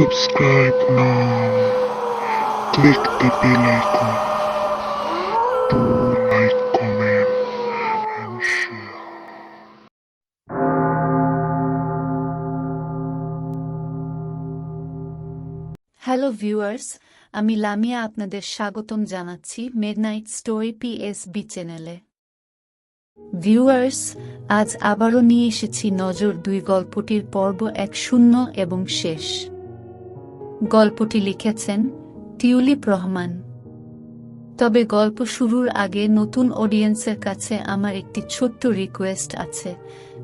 Subscribe now. Click the bell icon to like, comment, and share. Hello viewers আমি লামিয়া আপনাদের স্বাগতম জানাচ্ছি midnight story PSB চ্যানেলে viewers আজ আবারও নিয়ে এসেছি নজর দুই গল্পটির পর্ব এক শূন্য এবং শেষ গল্পটি লিখেছেন টিউলিপ রহমান। তবে গল্প শুরুর আগে নতুন অডিয়েন্সের কাছে আমার একটি ছোট্ট রিকোয়েস্ট আছে।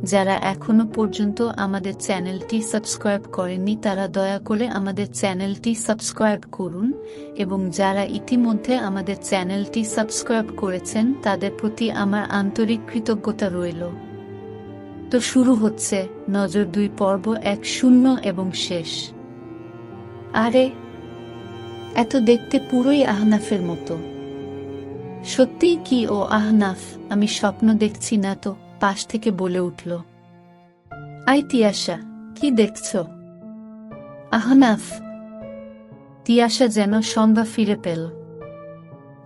যারা এখনও পর্যন্ত আমাদের চ্যানেলটি সাবস্ক্রাইব করেননি, তারা দয়া করে আমাদের চ্যানেলটি সাবস্ক্রাইব করুন এবং যারা ইতিমধ্যে আমাদের চ্যানেলটি সাবস্ক্রাইব করেছেন, তাদের প্রতি আমার আন্তরিক কৃতজ্ঞতা রইল। তো শুরু হচ্ছে নজর দুই পর্ব এক শূন্য এবং শেষ। আরে, এত দেখতে পুরোই আহনাফের মতো। সত্যিই কি ও আহনাফ? আমি স্বপ্ন দেখছি না তো, পাশ থেকে বলে উঠল। আই তিয়াশা, কি দেখছ? আহনাফ, তিয়াশা যেন সন্ধ্যা ফিরে পেল।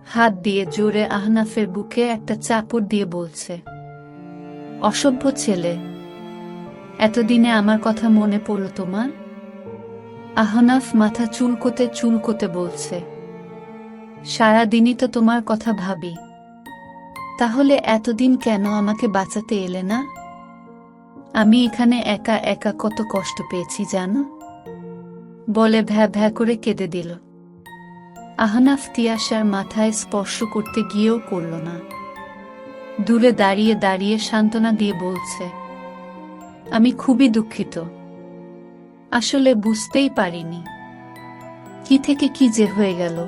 হাত দিয়ে জোরে আহনাফের বুকে একটা চাপড় দিয়ে বলছে, অসভ্য ছেলে, এতদিনে আমার কথা মনে পড়ল তোমার? আহনাফ মাথা চুলকোতে চুলকোতে বলছে, সারাদিনই তো তোমার কথা ভাবি। তাহলে এতদিন কেন আমাকে বাঁচাতে এলে না? আমি এখানে একা একা কত কষ্ট পেয়েছি, জানো? বলে ভ্যা ভ্যা করে কেঁদে দিল। আহনাফ তিয়াসার মাথায় স্পর্শ করতে গিয়েও করল না। দূরে দাঁড়িয়ে দাঁড়িয়ে সান্ত্বনা দিয়ে বলছে, আমি খুবই দুঃখিত। আসলে বুঝতেই পারিনি। কি থেকে কি যে হয়ে গেল।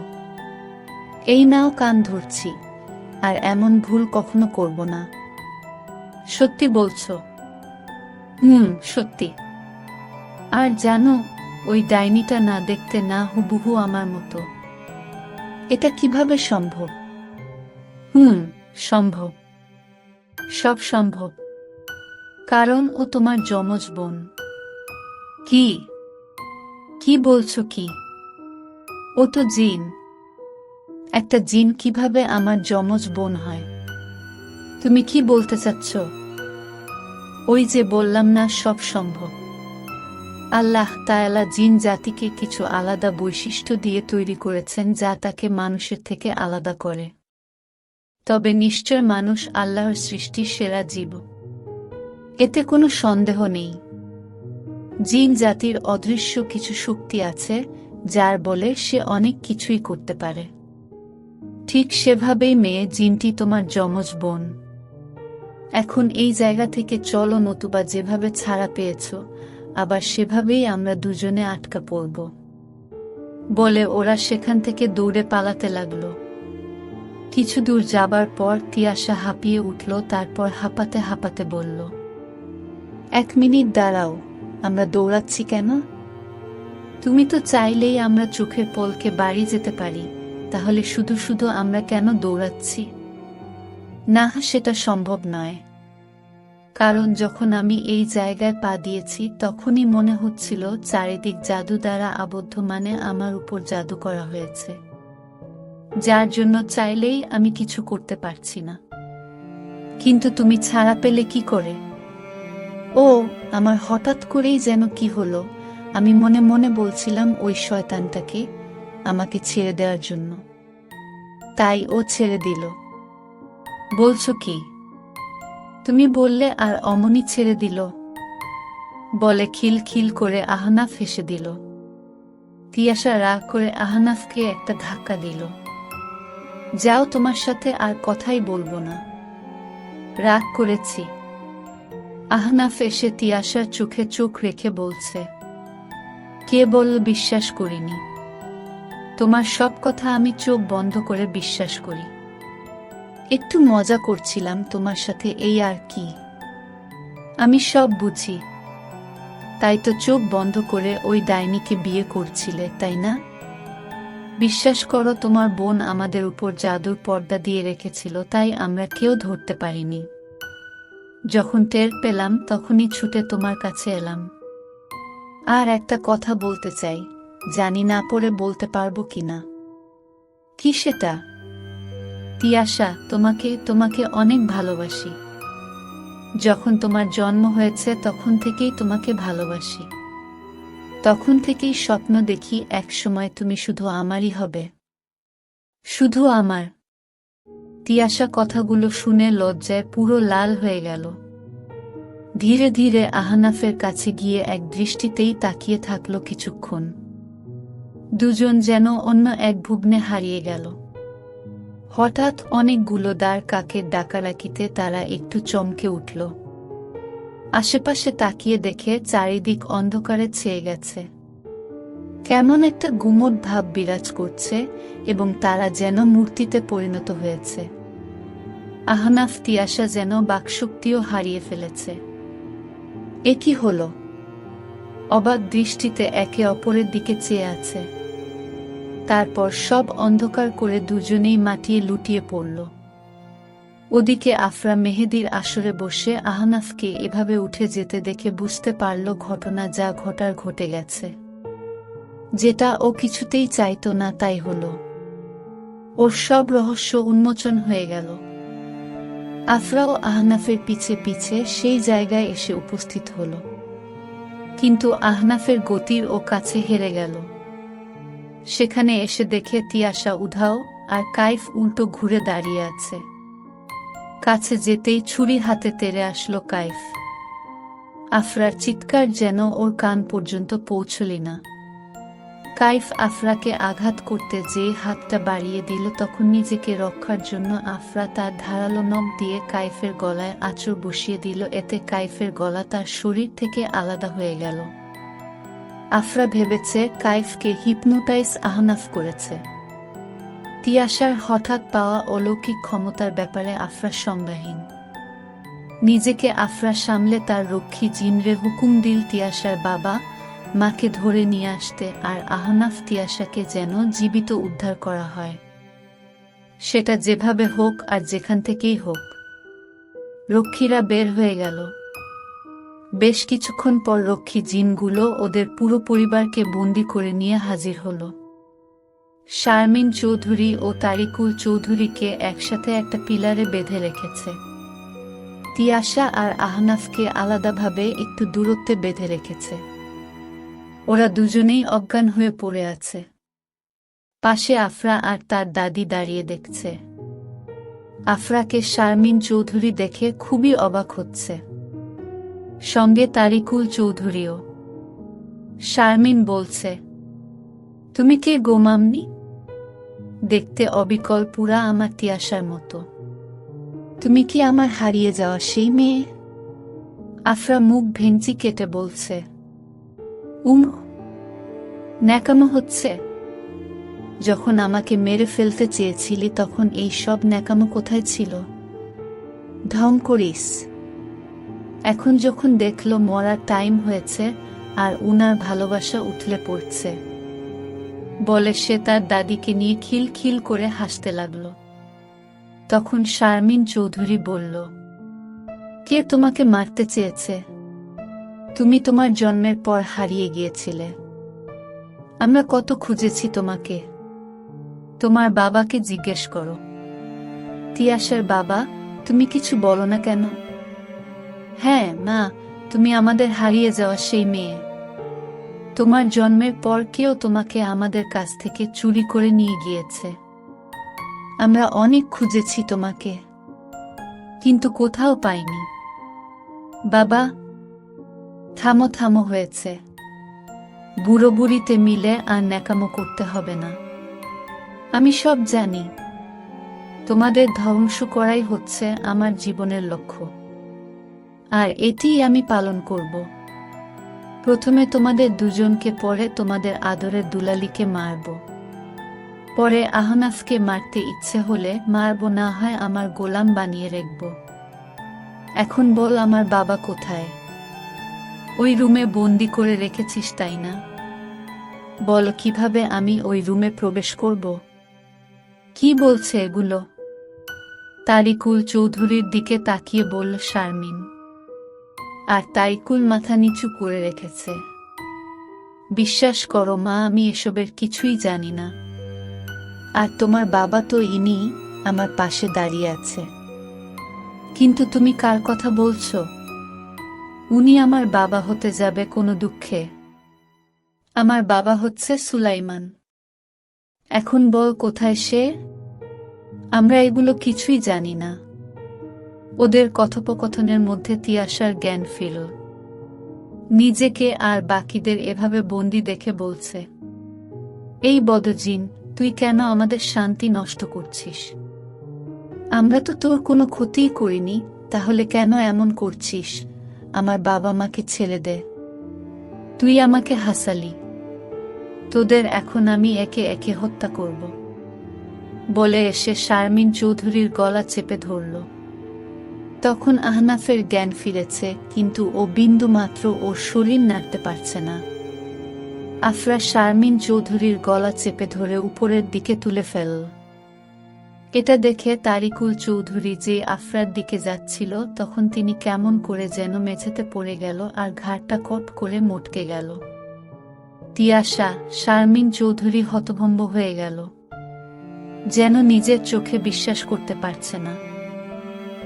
এই নাও কান ধরছি, আর এমন ভুল কখনো করব না। সত্যি বলছো? হুম, সত্যি। আর জানো, ওই ডাইনিটা না দেখতে না হুবহু আমার মতো। এটা কীভাবে সম্ভব? হুম, সম্ভব। সব সম্ভব। কারণ ও তোমার যমজ বোন। কি? কি বলছো কি? ও তো জিন। একটা জিন কীভাবে আমার যমজ বোন হয়? তুমি কি বলতে চাচ্ছ? ওই যে বললাম না, সব সম্ভব। আল্লাহ তায়ালা জিন জাতিকে কিছু আলাদা বৈশিষ্ট্য দিয়ে তৈরি করেছেন যা তাকে মানুষের থেকে আলাদা করে। তবে নিশ্চয় মানুষ আল্লাহর সৃষ্টির সেরা জীব। এতে কোনো সন্দেহ নেই। জিন জাতির অদৃশ্য কিছু শক্তি আছে, যার বলে সে অনেক কিছুই করতে পারে। ঠিক সেভাবেই মেয়ে জিনটি তোমার যমজ বোন। এখন এই জায়গা থেকে চলো নতুবা যেভাবে ছাড়া পেয়েছ, আবার সেভাবেই আমরা দুজনে আটকা পড়ব। বলে ওরা সেখান থেকে দৌড়ে পালাতে লাগল। কিছু দূর যাবার পর তিয়াশা হাঁপিয়ে উঠল, তারপর হাঁপাতে হাঁপাতে বলল, এক মিনিট দাঁড়াও। আমরা দৌড়াচ্ছি কেন? তুমি তো চাইলেই আমরা চোখের পলকে বাড়ি যেতে পারি, তাহলে শুধু শুধু আমরা কেন দৌড়াচ্ছি? না, সেটা সম্ভব নয়। কারণ যখন আমি এই জায়গায় পা দিয়েছি, তখনই মনে হচ্ছিল চারিদিক জাদু দ্বারা আবদ্ধ মানে আমার উপর জাদু করা হয়েছে। যার জন্য চাইলেই আমি কিছু করতে পারছি না। কিন্তু তুমি ছাড়া পেলে কি করে? ও, আমার হঠাৎ করেই যেন কি হলো? আমি মনে মনে বলছিলাম ওই শয়তানটাকে আমাকে ছেড়ে দেওয়ার জন্য। তাই ও ছেড়ে দিল। বলছো কি? তুমি বললে আর অমনি ছেড়ে দিল। বলে খিল খিল করে আহনাফ হেসে দিল। তিয়াশা রাগ করে আহনাফকে একটা ধাক্কা দিল। যাও তোমার সাথে আর কথাই বলব না। রাগ করেছি। আহনাফ এসে তিয়াশার চোখে চোখ রেখে বলছে কে বল বিশ্বাস করিনি। তোমার সব কথা আমি চোখ বন্ধ করে বিশ্বাস করি। একটু মজা করছিলাম তোমার সাথে, এই আর কি। আমি সব বুঝি। তাই তো চোখ বন্ধ করে ওই ডাইনিকে বিয়ে করছিলে, তাই না? বিশ্বাস করো, তোমার বোন আমাদের উপর জাদুর পর্দা দিয়ে রেখেছিল, তাই আমরা কেউ ধরতে পারিনি। যখন টের পেলাম, তখনই ছুটে তোমার কাছে এলাম। আর একটা কথা বলতে চাই, জানি না পরে বলতে পারব কিনা। কি সেটা? তিয়াশা, তোমাকে তোমাকে অনেক ভালোবাসি। যখন তোমার জন্ম হয়েছে, তখন থেকেই তোমাকে ভালোবাসি। তখন থেকেই স্বপ্ন দেখি এক সময় তুমি শুধু আমারই হবে। শুধু আমার। তিয়াশা কথাগুলো শুনে লজ্জায় পুরো লাল হয়ে গেল। ধীরে ধীরে আহানাফের কাছে গিয়ে এক দৃষ্টিতেই তাকিয়ে থাকল কিছুক্ষণ। দুজন যেন অন্য এক ভুগ্নে হারিয়ে গেল। হঠাৎ অনেকগুলো দাঁড় কাকের ডাকারাকিতে তারা একটু চমকে উঠল। আশেপাশে তাকিয়ে দেখে চারিদিক অন্ধকারে ছেয়ে গেছে। কেমন একটা গুমট ভাব বিরাজ করছে এবং তারা যেন মূর্তিতে পরিণত হয়েছে। আহনাফ তিয়াসা যেন বাকশক্তিও হারিয়ে ফেলেছে। এ কি হল? অবাক দৃষ্টিতে একে অপরের দিকে চেয়ে আছে। তারপর সব অন্ধকার করে দুজনেই মাটিয়ে লুটিয়ে পড়ল। ওদিকে আফরা মেহেদির আসরে বসে আহনাফকে এভাবে উঠে যেতে দেখে বুঝতে পারল ঘটনা যা ঘটার ঘটে গেছে। যেটা ও কিছুতেই চাইতো না, তাই হল। ওর সব রহস্য উন্মোচন হয়ে গেল। আফরাও আহনাফের পিছে পিছে সেই জায়গায় এসে উপস্থিত হল। কিন্তু আহনাফের গতির ও কাছে হেরে গেল। সেখানে এসে দেখে তিয়াশা উধাও আর কাইফ উল্টো ঘুরে দাঁড়িয়ে আছে। কাছে যেতেই ছুরি হাতে তেরে আসলো কাইফ। আফরার চিৎকার যেন ওর কান পর্যন্ত পৌঁছলি না। কাইফ আফরাকে আঘাত করতে যে হাতটা বাড়িয়ে দিল তখন নিজেকে রক্ষার জন্য আফরা তার ধারালো নখ দিয়ে কাইফের গলায় আঁচড় বসিয়ে দিল। এতে কাইফের গলা তার শরীর থেকে আলাদা হয়ে গেল। আফরা ভেবেছে কাইফকে হিপনোটাইজ আহনাফ করেছে। তিয়াশার হঠাৎ পাওয়া অলৌকিক ক্ষমতার ব্যাপারে আফরা সংজ্ঞাহীন নিজেকে আফরা সামলে তার রক্ষী জিনরে হুকুম দিল তিয়াশার বাবা মাকে ধরে নিয়ে আসতে আর আহনাফ তিয়াশাকে যেন জীবিত উদ্ধার করা হয়। সেটা যেভাবে হোক আর যেখান থেকেই হোক। রক্ষীরা বের হয়ে গেল। বেশ কিছুক্ষণ পর রক্ষী জিনগুলো ওদের পুরো পরিবারকে বন্দি করে নিয়ে হাজির হল। শারমিন চৌধুরী ও তারিকুল চৌধুরীকে একসাথে একটা পিলারে বেঁধে রেখেছে। তিয়াশা আর আহনাফকে আলাদাভাবে একটু দূরত্বে বেঁধে রেখেছে। ওরা দুজনেই অজ্ঞান হয়ে পড়ে আছে। পাশে আফরা আর তার দাদি দাঁড়িয়ে দেখছে। আফরাকে শারমিন চৌধুরী দেখে খুবই অবাক হচ্ছে। সঙ্গে তারিকুল চৌধুরীও। শারমিন বলছে, তুমি কে গোমামনি দেখতে অবিকল পুরা আমার তিয়াসার মতো। তুমি কি আমার হারিয়ে যাওয়া সেই মেয়ে? আফরা মুখ ভেঞ্চি কেটে বলছে উম, ন্যাকামো হচ্ছে। যখন আমাকে মেরে ফেলতে চেয়েছিলি, তখন এই সব ন্যাকামো কোথায় ছিল? ঢং করিস। এখন যখন দেখল মরার টাইম হয়েছে, আর উনার ভালোবাসা উঠলে পড়ছে, বলে সে তার দাদিকে নিয়ে খিল খিল করে হাসতে লাগল। তখন শারমিন চৌধুরী বলল, কে তোমাকে মারতে চেয়েছে? তুমি তোমার জন্মের পর হারিয়ে গিয়েছিলে। আমরা কত খুঁজেছি তোমাকে। তোমার বাবাকে জিজ্ঞেস করো। তিয়াসের বাবা, তুমি কিছু বলো না কেন? হ্যাঁ মা, তুমি আমাদের হারিয়ে যাওয়া সেই মেয়ে। তোমার জন্মের পর কেউ তোমাকে আমাদের কাছ থেকে চুরি করে নিয়ে গিয়েছে। আমরা অনেক খুঁজেছি তোমাকে। কিন্তু কোথাও পাইনি। বাবা থামো থামো হয়েছে। বুড়ো বুড়িতে মিলে আর ন্যাকামো করতে হবে না। আমি সব জানি। তোমাদের ধ্বংস করাই হচ্ছে আমার জীবনের লক্ষ্য। আর এটিই আমি পালন করব। প্রথমে তোমাদের দুজনকে, পরে তোমাদের আদরের দুলালিকে মারব। পরে আহনাফকে মারতে ইচ্ছে হলে মারব, না হয় আমার গোলাম বানিয়ে রাখব। এখন বল আমার বাবা কোথায়? ওই রুমে বন্দি করে রেখেছিস, তাই না? বল, কীভাবে আমি ওই রুমে প্রবেশ করব? কি বলছে এগুলো? তারিকুল চৌধুরীর দিকে তাকিয়ে বলল, শারমিন। আর তারিকুল মাথা নিচু করে রেখেছে। বিশ্বাস করো মা, আমি এসবের কিছুই জানি না। আর তোমার বাবা তো ইনি আমার পাশে দাঁড়িয়ে আছে। কিন্তু তুমি কার কথা বলছো? উনি আমার বাবা হতে যাবে কোনো দুঃখে। আমার বাবা হচ্ছে সুলাইমান। এখন বল কোথায় সে? আমরা এগুলো কিছুই জানি না। ওদের কথোপকথনের মধ্যে তিয়াসার জ্ঞান ফিরল। নিজেকে আর বাকিদের এভাবে বন্দি দেখে বলছে, এই বদজিন, তুই কেন আমাদের শান্তি নষ্ট করছিস? আমরা তো তোর কোনো ক্ষতিই করিনি, তাহলে কেন এমন করছিস? আমার বাবা মাকে ছেড়ে দে। তুই আমাকে হাসালি। তোদের এখন আমি একে একে হত্যা করব। বলে এসে শারমিন চৌধুরীর গলা চেপে ধরল। তখন আহনাফের জ্ঞান ফিরেছে, কিন্তু ও বিন্দু মাত্র ওর শরীর নাড়তে পারছে না। আফরা শারমিন চৌধুরীর গলা চেপে ধরে উপরের দিকে তুলে ফেলল। এটা দেখে তারিকুল চৌধুরী যে আফরার দিকে যাচ্ছিল, তখন তিনি কেমন করে যেন মেঝেতে পড়ে গেল আর ঘাড়টা কট করে মটকে গেল। তিয়াশা, শারমিন চৌধুরী হতভম্ব হয়ে গেল। যেন নিজের চোখে বিশ্বাস করতে পারছে না।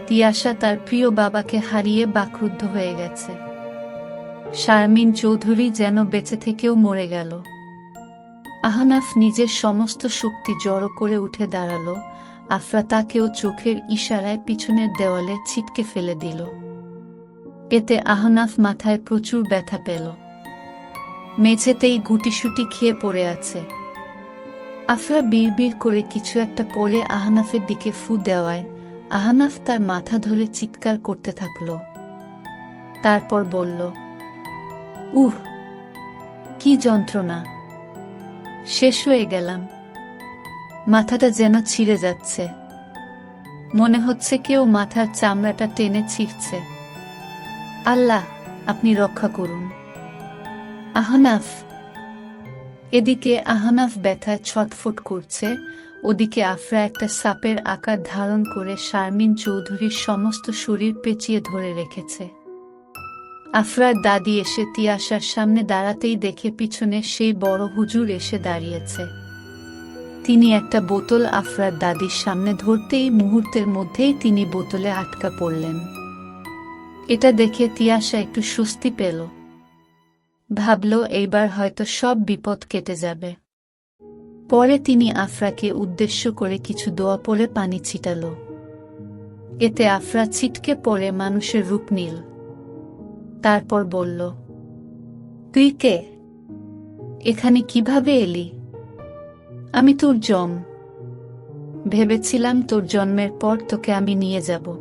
তিয়াশা তার প্রিয় বাবাকে হারিয়ে বাকরুদ্ধ হয়ে গেছে। শারমিন চৌধুরী যেন বেঁচে থেকেও মরে গেল। আহনাফ নিজের সমস্ত শক্তি জড়ো করে উঠে দাঁড়াল আফরা তাকেও চোখের ইশারায় পিছনের দেওয়ালে ছিটকে ফেলে দিল। এতে আহনাফ মাথায় প্রচুর ব্যথা পেল। মেঝেতেই গুটিসুটি খেয়ে পড়ে আছে। আফরা বিড়বিড় করে কিছু একটা পরে আহনাফের দিকে ফু দেওয়ায় আহনাফ তার মাথা ধরে চিৎকার করতে থাকল। তারপর বলল, উহ, কি যন্ত্রণা। শেষ হয়ে গেলাম। মাথাটা যেন ছিঁড়ে যাচ্ছে। মনে হচ্ছে কেউ মাথার চামড়াটা টেনে ছিঁড়ছে। আল্লাহ, আপনি রক্ষা করুন। আহনাফ। এদিকে আহনাফ ব্যথায় ছটফট করছে, ওদিকে আফরা একটা সাপের আকার ধারণ করে শারমিন চৌধুরীর সমস্ত শরীর পেঁচিয়ে ধরে রেখেছে। আফরার দাদি এসে তিয়াসার সামনে দাঁড়াতেই দেখে পিছনে সেই বড় হুজুর এসে দাঁড়িয়েছে। তিনি একটা বোতল আফরার দাদির সামনে ধরতেই মুহূর্তের মধ্যেই তিনি বোতলে আটকা পড়লেন। এটা দেখে তিয়াসা একটু স্বস্তি পেল। ভাবল, এইবার হয়তো সব বিপদ কেটে যাবে। পরে তিনি আফরাকে উদ্দেশ্য করে কিছু দোয়া পড়ে পানি ছিটাল। এতে আফরা ছিটকে পড়ে মানুষের রূপ নিল। তারপর বলল, তুই কে? এখানে কীভাবে এলি? আমি তোর জম। ভেবেছিলাম তোর জন্মের পর তোকে আমি নিয়ে যাব।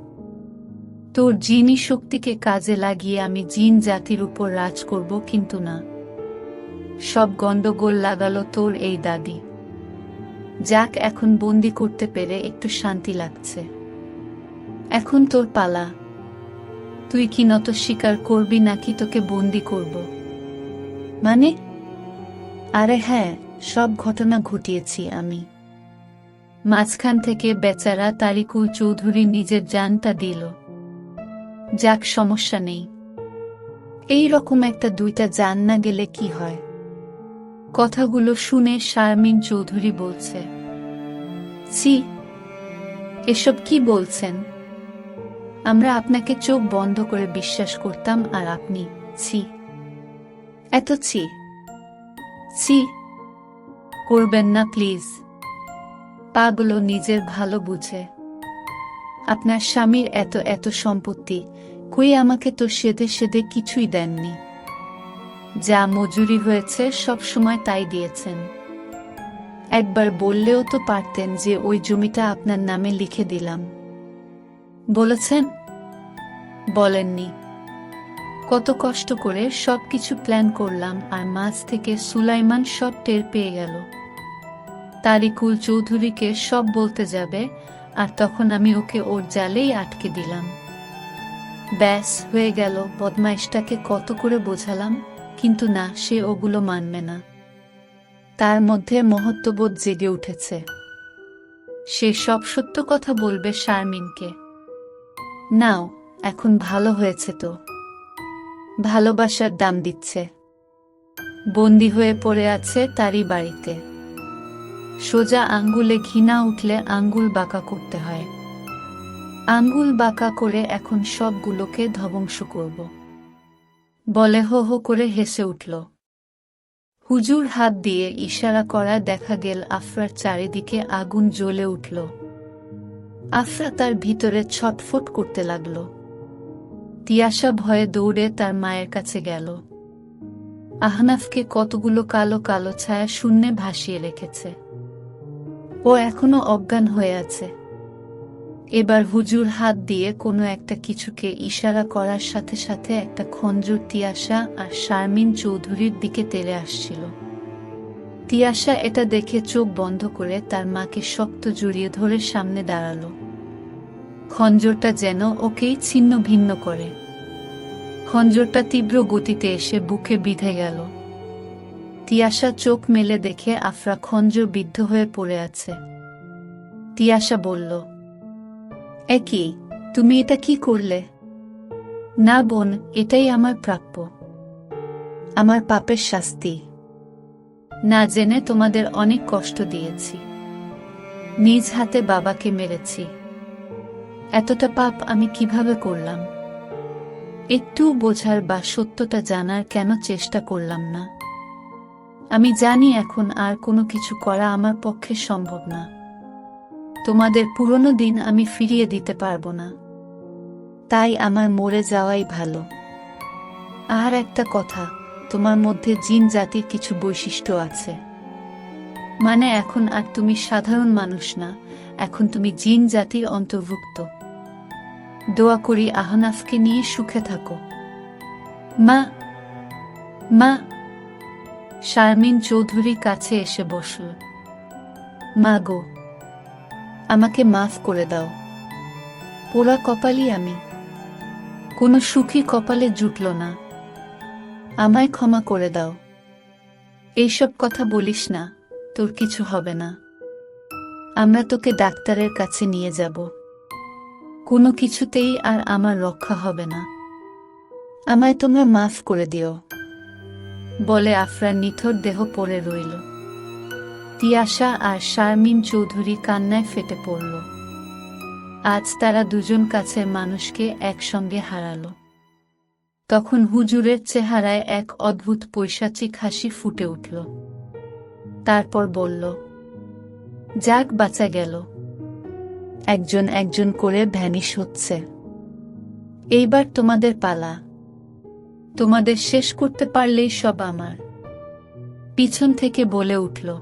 তোর জিনি শক্তিকে কাজে লাগিয়ে আমি জিন জাতির উপর রাজ করব, কিন্তু না। সব গন্ডগোল লাগালো তোর এই দাদি। যাক, এখন বন্দি করতে পেরে একটু শান্তি লাগছে। এখন তোর পালা। তুই কি নত স্বীকার করবি নাকি তোকে বন্দি করব? মানে? আরে হ্যাঁ সব ঘটনা ঘটিয়েছি আমি। মাঝখান থেকে বেচারা তারিকুল চৌধুরী নিজের জানটা দিল। যাক, সমস্যা নেই। এই রকম একটা দুইটা জান না গেলে কি হয়? কথাগুলো শুনে শারমিন চৌধুরী বলছে, ছি, এসব কি বলছেন? আমরা আপনাকে চোখ বন্ধ করে বিশ্বাস করতাম আর আপনি, ছি। এত ছি? ছি করবেন না, প্লিজ। পাগলো নিজের ভালো বুঝে। আপনার স্বামীর এত এত সম্পত্তি, কই আমাকে তো সেদে সেদে কিছুই দেননি। যা মজুরি হয়েছে, সব সময় তাই দিয়েছেন। একবার বললেও তো পারতেন যে ওই জমিটা আপনার নামে লিখে দিলাম। বলেছেন? বলেননি। কত কষ্ট করে সব কিছু প্ল্যান করলাম আর মাঝ থেকে সুলাইমান সব টের পেয়ে গেল। তারিকুল চৌধুরীকে সব বলতে যাবে আর তখন আমি ওকে ওর জালেই আটকে দিলাম। ব্যাস, হয়ে গেল, বদমাইশটাকে কত করে বোঝালাম, কিন্তু না, সে ওগুলো মানবে না। তার মধ্যে মহত্ববোধ জেগে উঠেছে। সে সব সত্য কথা বলবে শারমিনকে। নাও, এখন ভালো হয়েছে তো। ভালোবাসার দাম দিচ্ছে। বন্দি হয়ে পড়ে আছে তারই বাড়িতে। সোজা আঙ্গুলে ঘৃণা উঠলে আঙ্গুল বাঁকা করতে হয়। আঙ্গুল বাঁকা করে এখন সবগুলোকে ধ্বংস করব। বলে হো হো করে হেসে উঠল। হুজুর হাত দিয়ে ইশারা করা দেখা গেল আফরার চারিদিকে আগুন জ্বলে উঠল। আফরা তার ভিতরে ছটফট করতে লাগল। তিয়াসা ভয়ে দৌড়ে তার মায়ের কাছে গেল। আহনাফকে কতগুলো কালো কালো ছায়া শূন্যে ভাসিয়ে রেখেছে। ও এখনও অজ্ঞান হয়ে আছে। এবার হুজুর হাত দিয়ে কোনো একটা কিছুকে ইশারা করার সাথে সাথে একটা খঞ্জুর তিয়াসা আর শারমিন চৌধুরীর দিকে তেলে আসছিল। তিয়াসা এটা দেখে চোখ বন্ধ করে তার মাকে শক্ত জড়িয়ে ধরে সামনে দাঁড়াল। খঞ্জরটা যেন ওকেই ছিন্ন ভিন্ন করে। খঞ্জরটা তীব্র গতিতে এসে বুকে বিঁধে গেল। তিয়াসা চোখ মেলে দেখে আফরা খঞ্জর বিদ্ধ হয়ে পড়ে আছে। তিয়াসা বলল একই তুমি এটা কি করলে? না বোন, এটাই আমার প্রাপ্য। আমার পাপের শাস্তি। না জেনে তোমাদের অনেক কষ্ট দিয়েছি। নিজ হাতে বাবাকে মেরেছি। এতটা পাপ আমি কীভাবে করলাম? একটু বোঝার বা সত্যটা জানার কেন চেষ্টা করলাম না? আমি জানি এখন আর কোনো কিছু করা আমার পক্ষে সম্ভব না। তোমাদের পুরনো দিন আমি ফিরিয়ে দিতে পারব না। তাই আমার মরে যাওয়াই ভালো। আর একটা কথা, তোমার মধ্যে জিন জাতির কিছু বৈশিষ্ট্য আছে। মানে এখন আর তুমি সাধারণ মানুষ না এখন তুমি জিন জাতির অন্তর্ভুক্ত। দোয়া করি আহনাফকে নিয়ে সুখে থাকো। মা মা, শারমিন চৌধুরী কাছে এসে বসল। মা গো, আমাকে মাফ করে দাও। পোড়া কপালই আমি। কোনো সুখী কপালে জুটল না। আমায় ক্ষমা করে দাও। এইসব কথা বলিস না, তোর কিছু হবে না। আমরা তোকে ডাক্তারের কাছে নিয়ে যাব। কোনো কিছুতেই আর আমার রক্ষা হবে না। আমায় তোমরা মাফ করে দিও। বলে আফরার নিথর দেহ পড়ে রইল। তিয়াশা আর শারমিন চৌধুরী কান্নায় ফেটে পড়ল। আজ তারা দুজন কাছের মানুষকে একসঙ্গে হারালো। তখন হুজুরের চেহারায় এক অদ্ভুত পৈশাচিক হাসি ফুটে উঠল। তারপর বলল যাক, বাঁচা গেল। একজন একজন করে ভ্যানিশ হচ্ছে। এইবার তোমাদের পালা। তোমাদের শেষ করতে পারলেই সব আমার। পিছন থেকে বলে উঠল,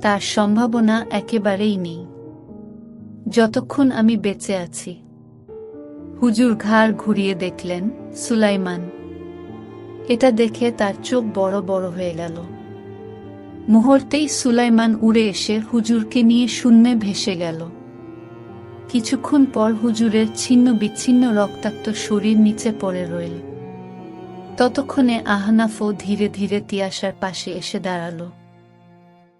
তার সম্ভাবনা একেবারেই নেই। যতক্ষণ আমি বেঁচে আছি। হুজুর ঘাড় ঘুরিয়ে দেখলেন সুলাইমান। এটা দেখে তার চোখ বড় বড় হয়ে গেল। মুহূর্তেই সুলাইমান উড়ে এসে হুজুরকে নিয়ে শূন্যে ভেসে গেল। কিছুক্ষণ পর হুজুরের ছিন্ন বিচ্ছিন্ন রক্তাক্ত শরীর নিচে পড়ে রইল। ততক্ষণে আহনাফও ধীরে ধীরে তিয়াসার পাশে এসে দাঁড়াল।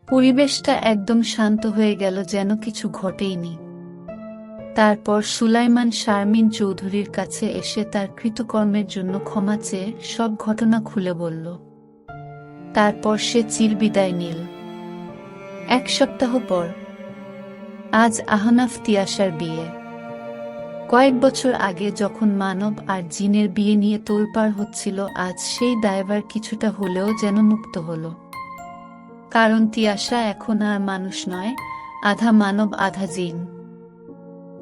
পরিবেশটা একদম শান্ত হয়ে গেল যেন কিছু ঘটেইনি তারপর সুলাইমান শারমিন চৌধুরীর কাছে এসে তার কৃতকর্মের জন্য ক্ষমা চেয়ে সব ঘটনা খুলে বলল। তারপর সে চির বিদায় নিল। এক সপ্তাহ পর, আজ আহনাফ তিয়াসার বিয়ে। কয়েক বছর আগে যখন মানব আর জিনের বিয়ে নিয়ে তোলপাড় হচ্ছিল, আজ সেই দায়বার কিছুটা হলেও যেন মুক্ত হল। কারণ তিয়াসা এখন আর মানুষ নয়, আধা মানব, আধা জিন।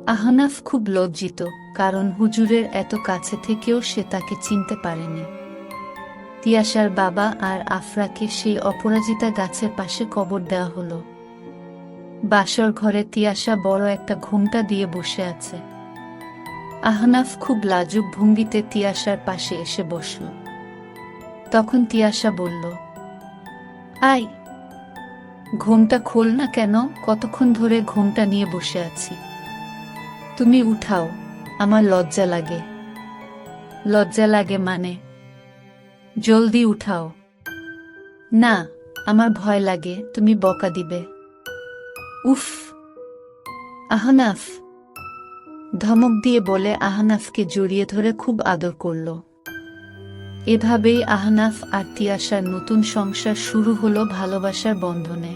আহনাফ খুব লজ্জিত, কারণ হুজুরের এত কাছে থেকেও সে তাকে চিনতে পারেনি। তিয়াসার বাবা আর আফরাকে সেই অপরাজিতা গাছের পাশে কবর দেওয়া হলো। বাসর ঘরে তিয়াসা বড় একটা ঘুমটা দিয়ে বসে আছে। আহনাফ খুব লাজুক ভঙ্গিতে তিয়াসার পাশে এসে বসল। তখন তিয়াসা বলল আই ঘুমটা খোল না কেন? কতক্ষণ ধরে ঘুমটা নিয়ে বসে আছি। তুমি উঠাও, আমার লজ্জা লাগে। লজ্জা লাগে মানে? জলদি উঠাও। না, আমার ভয় লাগে, তুমি বকা দিবে। উফ। আহনাফ। ধমক দিয়ে বলে আহনাফকে জড়িয়ে ধরে খুব আদর করল। এভাবেই আহনাফ আর তিয়াশার নতুন সংসার শুরু হলো ভালোবাসার বন্ধনে।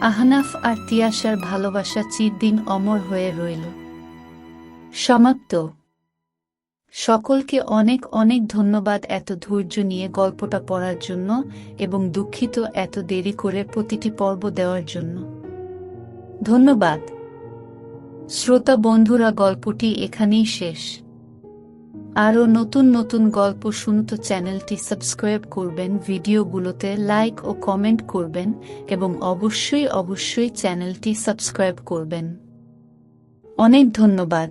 আহনাফ আর তিয়াশার ভালোবাসা চিরদিন অমর হয়ে রইল। সমাপ্ত। সকলকে অনেক অনেক ধন্যবাদ এত ধৈর্য নিয়ে গল্পটা পড়ার জন্য এবং দুঃখিত এত দেরি করে প্রতিটি পর্ব দেওয়ার জন্য। ধন্যবাদ। শ্রোতা বন্ধুরা, গল্পটি এখানেই শেষ। আরও নতুন নতুন গল্প শুনতে চ্যানেলটি সাবস্ক্রাইব করবেন, ভিডিওগুলোতে লাইক ও কমেন্ট করবেন এবং অবশ্যই অবশ্যই চ্যানেলটি সাবস্ক্রাইব করবেন। অনেক ধন্যবাদ।